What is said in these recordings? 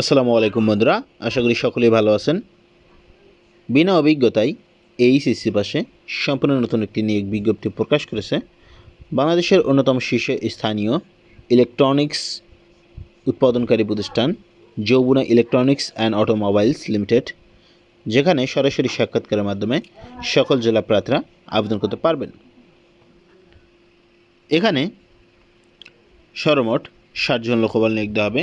আসসালামু আলাইকুম বন্ধুরা, আশা করি সকলেই ভালো আছেন। বিনা অভিজ্ঞতায় এইচএসসি পাশে সম্পূর্ণ নতুন একটি নিয়োগ বিজ্ঞপ্তি প্রকাশ করেছে। বাংলাদেশের অন্যতম শীর্ষ স্থানীয় ইলেকট্রনিক্স উৎপাদনকারী প্রতিষ্ঠান যৌবনা ইলেকট্রনিক্স অ্যান্ড অটোমোবাইলস লিমিটেড, যেখানে সরাসরি সাক্ষাৎকারের মাধ্যমে সকল জেলা প্রার্থীরা আবেদন করতে পারবেন। এখানে সর্বমোট ষাটজন লোকবল নিয়োগ দেওয়া হবে।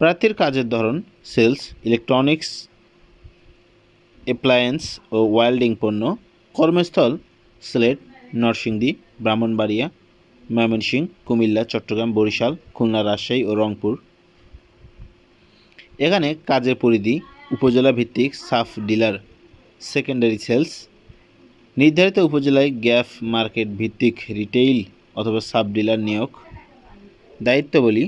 প্রার্থীর কাজের ধরন, সেলস, ইলেকট্রনিক্স, অ্যাপ্লায়েন্স ও ওয়েল্ডিং পণ্য, কর্মস্থল, সিলেট, নরসিংদী, ব্রাহ্মণবাড়িয়া ময়মনসিংহ কুমিল্লা, চট্টগ্রাম, বরিশাল, খুলনা, রাজশাহী ও রংপুর। এখানে কাজের পরিধি, উপজেলা ভিত্তিক সাফ ডিলার, সেকেন্ডারি সেলস, নির্ধারিত উপজেলায় গ্যাপ মার্কেট ভিত্তিক রিটেইল অথবা সাব ডিলার নিয়োগ। দায়িত্ববলী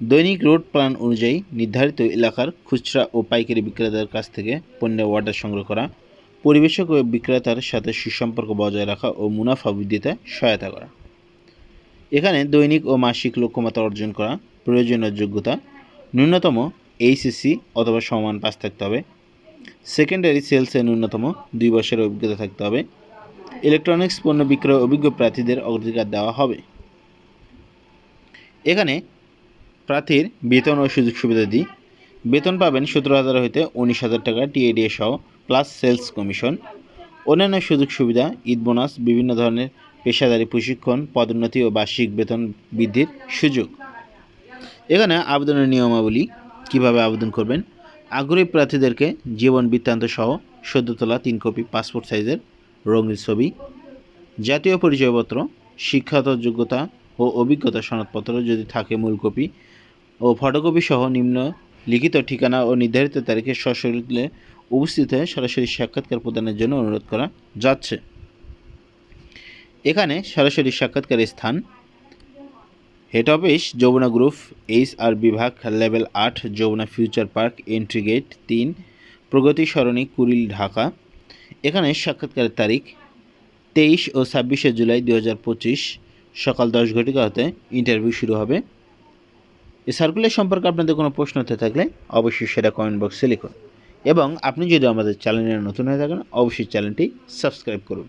দৈনিক রোড প্ল্যান অনুযায়ী নির্ধারিত এলাকার খুচরা ও পাইকারি বিক্রেতাদের কাছ থেকে পণ্যের অর্ডার সংগ্রহ করা, পরিবেশক ও বিক্রেতার সাথে সুসম্পর্ক বজায় রাখা ও মুনাফা বৃদ্ধিতে সহায়তা করা। এখানে দৈনিক ও মাসিক লক্ষ্যমাত্রা অর্জন করা, প্রয়োজনীয় যোগ্যতা, ন্যূনতম এইচএসসি অথবা সমান পাস থাকতে হবে সেকেন্ডারি সেলসে ন্যূনতম দুই বছরের অভিজ্ঞতা থাকতে হবে ইলেকট্রনিক্স পণ্য বিক্রয় অভিজ্ঞ প্রার্থীদের অগ্রাধিকার দেওয়া হবে। এখানে প্রার্থীর বেতন ও সুযোগ সুবিধা দিই। বেতন পাবেন সতেরো হাজার হইতে উনিশ হাজার টাকা টিএডিএ সহ প্লাস সেলস কমিশন অন্যান্য সুযোগ সুবিধা, ঈদ বোনাস বিভিন্ন ধরনের পেশাদারি প্রশিক্ষণ, পদোন্নতি ও বার্ষিক বেতন বৃদ্ধির সুযোগ। এখানে আবেদনের নিয়মাবলী কীভাবে আবেদন করবেন? আগ্রহী প্রার্থীদেরকে জীবন বৃত্তান্ত সহ সদ্য তোলা তিন কপি পাসপোর্ট সাইজের রঙিন ছবি, জাতীয় পরিচয়পত্র, শিক্ষাগত যোগ্যতা ও অভিজ্ঞতা সনদপত্র যদি থাকে মূল কপি ও ফটোকপি সহ নিম্ন লিখিত ঠিকানা ও নির্ধারিত তারিখে সশরীরে উপস্থিত হয়ে সরাসরি সাক্ষাৎকার প্রদানের জন্য অনুরোধ করা যাচ্ছে। এখানে সরাসরি সাক্ষাৎকারের স্থান head office Jamuna group H R বিভাগ লেভেল আট, Jamuna future park entry gate তিন, প্রগতি সরণি, কুড়িল, ঢাকা। এখানে সাক্ষাৎকারের তারিখ, তেইশ ও ছাব্বিশে জুলাই দু হাজার পঁচিশ। সকাল দশ ঘটিকা হতে ইন্টারভিউ শুরু হবে। এই সার্কুলার সম্পর্কে আপনাদের কোনো প্রশ্ন হতে থাকলে অবশ্যই সেটা কমেন্ট বক্সে লিখুন। এবং আপনি যদি আমাদের চ্যানেলে নতুন হয়ে থাকেন, অবশ্যই চ্যানেলটি সাবস্ক্রাইব করুন।